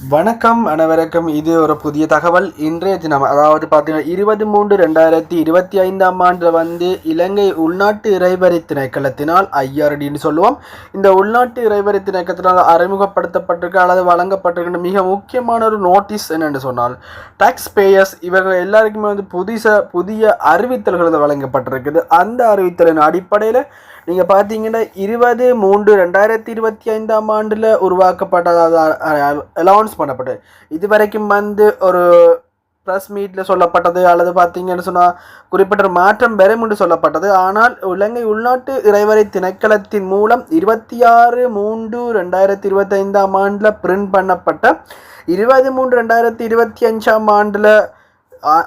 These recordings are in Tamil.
வணக்கம் அனைவருக்கும் இது ஒரு புதிய தகவல். இன்றைய தினம் அதாவது பார்த்தீங்கன்னா இருபது மூன்று ரெண்டாயிரத்தி இருபத்தி ஐந்தாம் ஆண்டு வந்து இலங்கை உள்நாட்டு இறைவரி திணைக்களத்தினால் ஐஆர்டின்னு சொல்லுவோம். இந்த உள்நாட்டு இறைவரி திணைக்கத்தினால் அறிமுகப்படுத்தப்பட்டிருக்க அல்லது வழங்கப்பட்டிருக்கின்ற மிக முக்கியமான ஒரு நோட்டீஸ் என்னென்னு சொன்னால் டாக்ஸ் பேயர்ஸ் இவர்கள் எல்லாருக்குமே வந்து புதிச புதிய அறிவித்தல்கள் வழங்கப்பட்டிருக்குது. அந்த அறிவித்தலின் அடிப்படையில் நீங்கள் பார்த்தீங்கன்னா இருபது மூன்று ரெண்டாயிரத்தி இருபத்தி ஐந்தாம் ஆண்டில் உருவாக்கப்பட்டதாக அலௌன்ஸ் பண்ணப்பட்டது. இது வரைக்கும் வந்து ஒரு ப்ரெஸ் மீட்டில் சொல்லப்பட்டது அல்லது பார்த்தீங்கன்னு சொன்னால் குறிப்பிட்ட மாற்றம் பெறும் என்று சொல்லப்பட்டது. ஆனால் இலங்கை உள்நாட்டு இறைவரை திணைக்களத்தின் மூலம் இருபத்தி ஆறு மூன்று ரெண்டாயிரத்தி இருபத்தைந்தாம் ஆண்டில் பிரிண்ட் பண்ணப்பட்ட இருபது மூன்று ரெண்டாயிரத்தி இருபத்தி அஞ்சாம் ஆண்டில்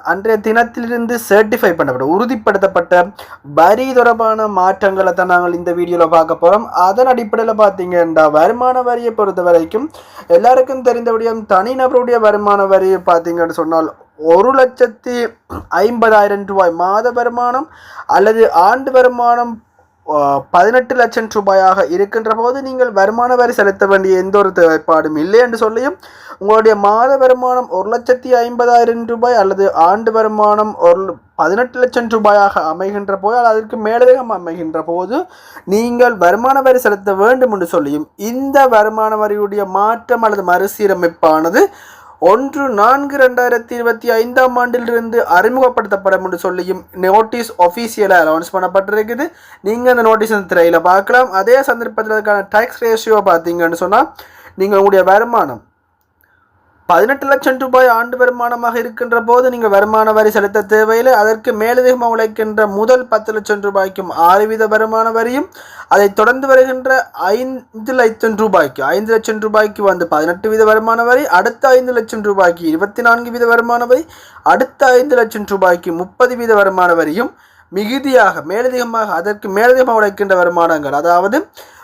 அன்றைய தினத்திலிருந்து சர்டிஃபை பண்ணப்பட்ட உறுதிப்படுத்தப்பட்ட வரி தொடர்பான மாற்றங்களை தான் நாங்கள் இந்த வீடியோவில் பார்க்க போகிறோம் அதன் அடிப்படையில் பார்த்தீங்கன்னா வருமான வரியை பொறுத்த வரைக்கும் எல்லாருக்கும் தெரிந்தபடியும் தனிநபருடைய வருமான வரி பார்த்தீங்கன்னு சொன்னால் ஒரு லட்சத்தி ஐம்பதாயிரம் ரூபாய் மாத வருமானம் அல்லது ஆண்டு வருமானம் பதினெட்டு லட்சம் ரூபாயாக இருக்கின்ற போது நீங்கள் வருமான வரி செலுத்த வேண்டிய எந்த ஒரு தேவைப்பாடும் இல்லை என்று சொல்லியும் உங்களுடைய மாத வருமானம் ஒரு லட்சத்தி ஐம்பதாயிரம் ரூபாய் அல்லது ஆண்டு வருமானம் ஒரு பதினெட்டு லட்சம் ரூபாயாக அமைகின்ற போது அல்லது அதற்கு மேலதிகம் அமைகின்ற போது நீங்கள் வருமான வரி செலுத்த வேண்டும் என்று சொல்லியும் இந்த வருமான வரியுடைய மாற்றம் அல்லது மறுசீரமைப்பானது ஒன்று நான்கு ரெண்டாயிரத்தி இருபத்தி ஐந்தாம் ஆண்டிலிருந்து அறிமுகப்படுத்தப்படும் என்று சொல்லியும் நோட்டீஸ் ஒஃபீஷியலாக அனௌன்ஸ் பண்ணப்பட்டிருக்குது. நீங்கள் அந்த நோட்டீஸ் அந்த திரையில் பார்க்கலாம். அதே சந்தர்ப்பத்தில் அதுக்கான டேக்ஸ் ரேஷியோ பார்த்தீங்கன்னு சொன்னால் நீங்கள் உங்களுடைய வருமானம் பதினெட்டு லட்சம் ரூபாய் ஆண்டு வருமானமாக இருக்கின்ற போது நீங்கள் வருமான வரி செலுத்த தேவையில்லை. அதற்கு மேலதிகமாக உழைக்கின்ற முதல் பத்து லட்சம் ரூபாய்க்கும் ஆறு வீத வருமான வரியும் அதை தொடர்ந்து வருகின்ற ஐந்து லட்சம் ரூபாய்க்கு ஐந்து லட்சம் ரூபாய்க்கு வந்து பதினெட்டு வீத வருமான வரி அடுத்த ஐந்து லட்சம் ரூபாய்க்கு இருபத்தி நான்கு வீத வருமான வரி அடுத்த ஐந்து லட்சம் ரூபாய்க்கு முப்பது வீத வருமான வரியும் மிகுதியாக மேலதிகமாக அதற்கு மேலதிகமாக உழைக்கின்ற வருமானங்கள். அதாவது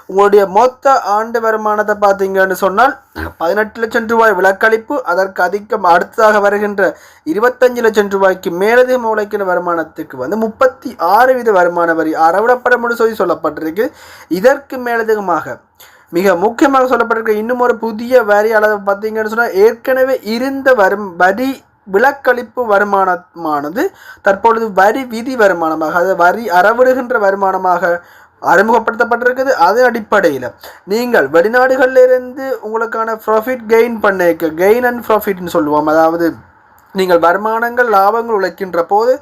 உங்களுடைய மொத்த ஆண்டு வருமானத்தை பார்த்தீங்கன்னு சொன்னால் பதினெட்டு லட்சம் ரூபாய் விலக்களிப்பு அதற்கு அதிகம் அடுத்ததாக வருகின்ற இருபத்தஞ்சு லட்சம் ரூபாய்க்கு மேலதிகம் உழைக்கிற வருமானத்துக்கு வந்து முப்பத்தி ஆறு வீத வருமான வரி அறவிடப்பட முடியும் சொல்லி சொல்லப்பட்டிருக்கு. இதற்கு மேலதிகமாக மிக முக்கியமாக சொல்லப்பட்டிருக்க இன்னும் ஒரு புதிய வரி அளவு பார்த்தீங்கன்னு சொன்னால் ஏற்கனவே இருந்த வரும் வரி விலக்களிப்பு வருமானமானது தற்பொழுது வரி விதி வருமானமாக அதாவது வரி அறவிடுகின்ற வருமானமாக அறிமுகப்படுத்தப்பட்டிருக்குது. அதன் அடிப்படையில். நீங்கள் வெளிநாடுகளில் இருந்து உங்களுக்கான ப்ராஃபிட் கெயின் பண்ணிக்க கெயின் அண்ட் ப்ராஃபிட்னு சொல்லுவோம். அதாவது நீங்கள் வருமானங்கள் லாபங்கள் உழைக்கின்ற போது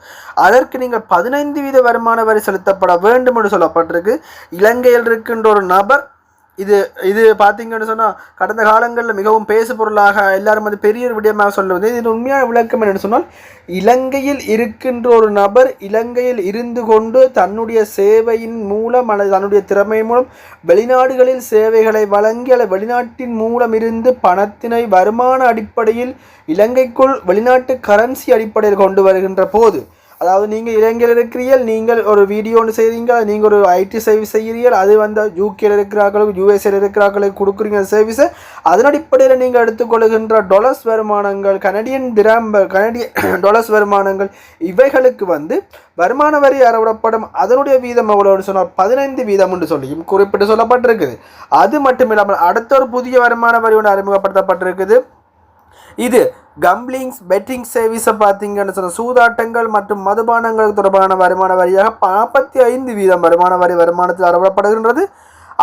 அதற்கு நீங்கள் பதினைந்து வீத வருமான வரி செலுத்தப்பட வேண்டும் என்று சொல்லப்பட்டிருக்கு. இலங்கையில் இருக்கின்ற ஒரு நபர் இது இது பார்த்தீங்கன்னு சொன்னால் கடந்த காலங்களில் மிகவும் பேசு பொருளாக எல்லாரும் வந்து பெரிய ஒரு விடயமாக சொல்லுவது இது உண்மையான விளக்கம் என்னென்னு சொன்னால் இலங்கையில் இருக்கின்ற ஒரு நபர் இலங்கையில் இருந்து கொண்டு தன்னுடைய சேவையின் மூலம் அல்லது தன்னுடைய திறமை மூலம் வெளிநாடுகளில் சேவைகளை வழங்கி அல்லது வெளிநாட்டின் மூலம் இருந்து பணத்தினை வருமான அடிப்படையில் இலங்கைக்குள் வெளிநாட்டு கரன்சி அடிப்படையில் கொண்டு வருகின்ற போது அதாவது நீங்கள் இலங்கையில் இருக்கிறீர்கள் நீங்கள் ஒரு வீடியோ ஒன்று செய்கிறீங்க நீங்கள் ஒரு ஐடி சர்வீஸ் செய்கிறீர்கள் அது வந்து யூகேல இருக்கிறார்களுக்கு யூஎஸ்ஏல இருக்கிறார்களுக்கு கொடுக்குறீங்க சர்வீஸை அதன் அடிப்படையில் நீங்கள் எடுத்துக்கொள்கின்ற டொலர்ஸ் வருமானங்கள் கனடியன் திராம் கனடியன் டொலர்ஸ் வருமானங்கள் இவைகளுக்கு வந்து வருமான வரி அறவிடப்படும். அதனுடைய வீதம் எவ்வளோன்னு சொன்னால் பதினைந்து வீதம் என்று சொல்லியும் குறிப்பிட்டு சொல்லப்பட்டிருக்குது. அது மட்டும் இல்லாமல் அடுத்த ஒரு புதிய வருமான வரி ஒன்று அறிமுகப்படுத்தப்பட்டிருக்குது. இது கம்ப்ளிங்ஸ் பெட்டிங் சர்வீஸை பார்த்தீங்கன்னு சொன்ன சூதாட்டங்கள் மற்றும் மதுபானங்கள் தொடர்பான வருமான வரியாக நாற்பத்தி ஐந்து வீதம் வருமான வரி வருமானத்தில் அறவிடப்படுகின்றது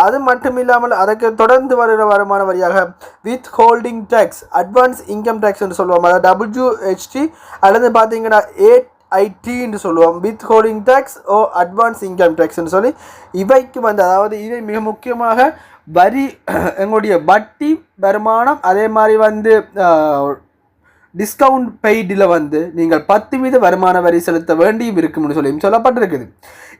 அது மட்டும் இல்லாமல் அதற்கு தொடர்ந்து வருகிற வருமான வரியாக withholding tax advance income tax என்று சொல்லுவோம். அதாவது டபிள்யூஹெச்டி அல்லது பார்த்தீங்கன்னா ஏட் ஐடி என்று சொல்லுவோம். வித் ஹோல்டிங் டேக்ஸ் ஓ அட்வான்ஸ் இன்கம் டேக்ஸ்னு சொல்லி இவைக்கு வந்து அதாவது இவை மிக முக்கியமாக வரி எங்களுடைய வட்டி வருமானம் அதே மாதிரி வந்து டிஸ்கவுண்ட் பெய்டில் வந்து நீங்கள் பத்து வீத வருமான வரி செலுத்த வேண்டியும் இருக்கும்னு சொல்லி சொல்லப்பட்டிருக்குது.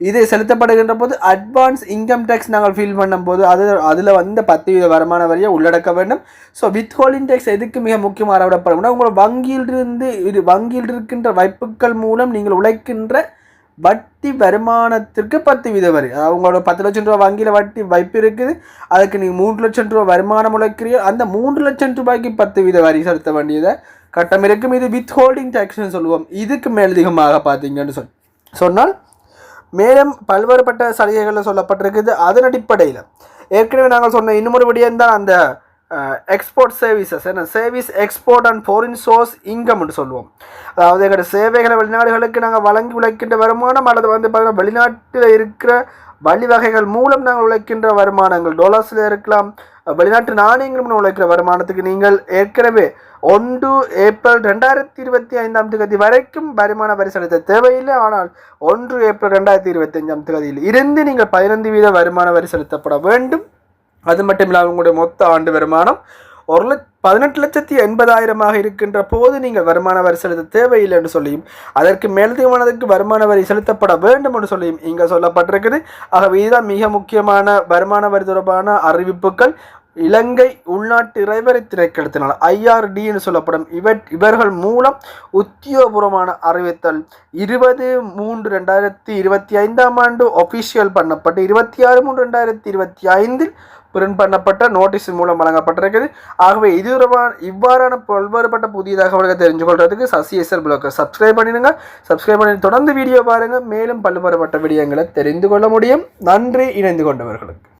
இது செலுத்தப்படுகின்ற போது அட்வான்ஸ் இன்கம் டேக்ஸ் நாங்கள் ஃபீல் பண்ணும்போது அது அதில் வந்து பத்து வீத வருமான வரியை உள்ளடக்க வேண்டும். ஸோ வித் ஹோல்டிங் டேக்ஸ் எதுக்கு மிக முக்கியமாக அறவிடப்படும்? உங்கள் வங்கியிலிருந்து இது வங்கியில் இருக்கின்ற வைப்புக்கள் மூலம் நீங்கள் உழைக்கின்ற வட்டி வருமானத்திற்கு பத்து வீத வரி. அவங்களோட பத்து லட்சம் ரூபா வங்கியில் வட்டி வைப்பு இருக்குது. அதுக்கு நீங்கள் மூன்று லட்சம் ரூபா வருமானம் உழைக்கிறீர்கள் அந்த மூன்று லட்சம் ரூபாய்க்கு பத்து வீத வரி செலுத்த வேண்டியதை கட்டம் இருக்கும். இது வித் ஹோல்டிங் டேக்ஸ்னு சொல்லுவோம். இதுக்கு மேலதிகமாக பார்த்தீங்கன்னு சொல் சொன்னால் மேலும் பல்வேறுபட்ட சலுகைகளில் சொல்லப்பட்டிருக்குது. அதன் அடிப்படையில் ஏற்கனவே நாங்கள் சொன்ன இன்னொரு விடயம் தான் அந்த எக்ஸ்போர்ட் சர்வீசஸ் என்ன? Service export and foreign source இன்கம்னு சொல்லுவோம். அதாவது எங்களோட சேவைகளை வெளிநாடுகளுக்கு நாங்கள் வழங்கி உழைக்கின்ற வருமானம் அல்லது வந்து பார்த்தீங்கன்னா வெளிநாட்டில் இருக்கிற வழிவகைகள் மூலம் நாங்கள் உழைக்கின்ற வருமானங்கள் டொலர்ஸில் இருக்கலாம் வெளிநாட்டு நாணயங்களும் உழைக்கிற வருமானத்துக்கு நீங்கள் ஏற்கனவே ஒன்று ஏப்ரல் ரெண்டாயிரத்தி இருபத்தி ஐந்தாம் தேதி வரைக்கும் வருமான வரி செலுத்த தேவையில்லை. ஆனால் ஒன்று ஏப்ரல் ரெண்டாயிரத்தி இருபத்தி ஐந்தாம் தேதியில் இருந்து நீங்கள் பதினைந்து வீத வருமான வரி செலுத்தப்பட வேண்டும். அது மட்டும் இல்லாமல் உங்களுடைய மொத்த ஆண்டு வருமானம் ஒரு லட்ச பதினெட்டு லட்சத்தி எண்பதாயிரமாக இருக்கின்ற போது நீங்கள் வருமான வரி செலுத்த தேவையில்லை என்று சொல்லியும் அதற்கு மேலதிகமானதுக்கு வருமான வரி செலுத்தப்பட வேண்டும் என்று சொல்லியும் இங்கே சொல்லப்பட்டிருக்குது. ஆகவே இதுதான் மிக முக்கியமான வருமான வரி தொடர்பான அறிவிப்புகள். இலங்கை உள்நாட்டு இறைவரை திரைக்கெடுத்தனால் ஐஆர்டி என்று சொல்லப்படும் இவர் இவர்கள் மூலம் உத்தியோகபூர்வமான அறிவித்தல் இருபது மூன்று ரெண்டாயிரத்தி இருபத்தி ஐந்தாம் ஆண்டு ஒஃபிஷியல் பண்ணப்பட்டு இருபத்தி ஆறு மூன்று ரெண்டாயிரத்தி இருபத்தி ஐந்தில் பிரிண்ட் பண்ணப்பட்ட நோட்டீஸ் மூலம் வழங்கப்பட்டிருக்கிறது. ஆகவே இது இவ்வாறான பல்வேறுபட்ட புதிய தகவல்களை தெரிஞ்சு கொள்றதுக்கு சசி எஸ்எல் பிளாக்கை சப்ஸ்கிரைப் பண்ணிடுங்க. சப்ஸ்கிரைப் பண்ணி தொடர்ந்து வீடியோ பாருங்கள் மேலும் பல்வேறுபட்ட விடயங்களை தெரிந்து கொள்ள முடியும். நன்றி. இணைந்து கொண்டவர்களுக்கு.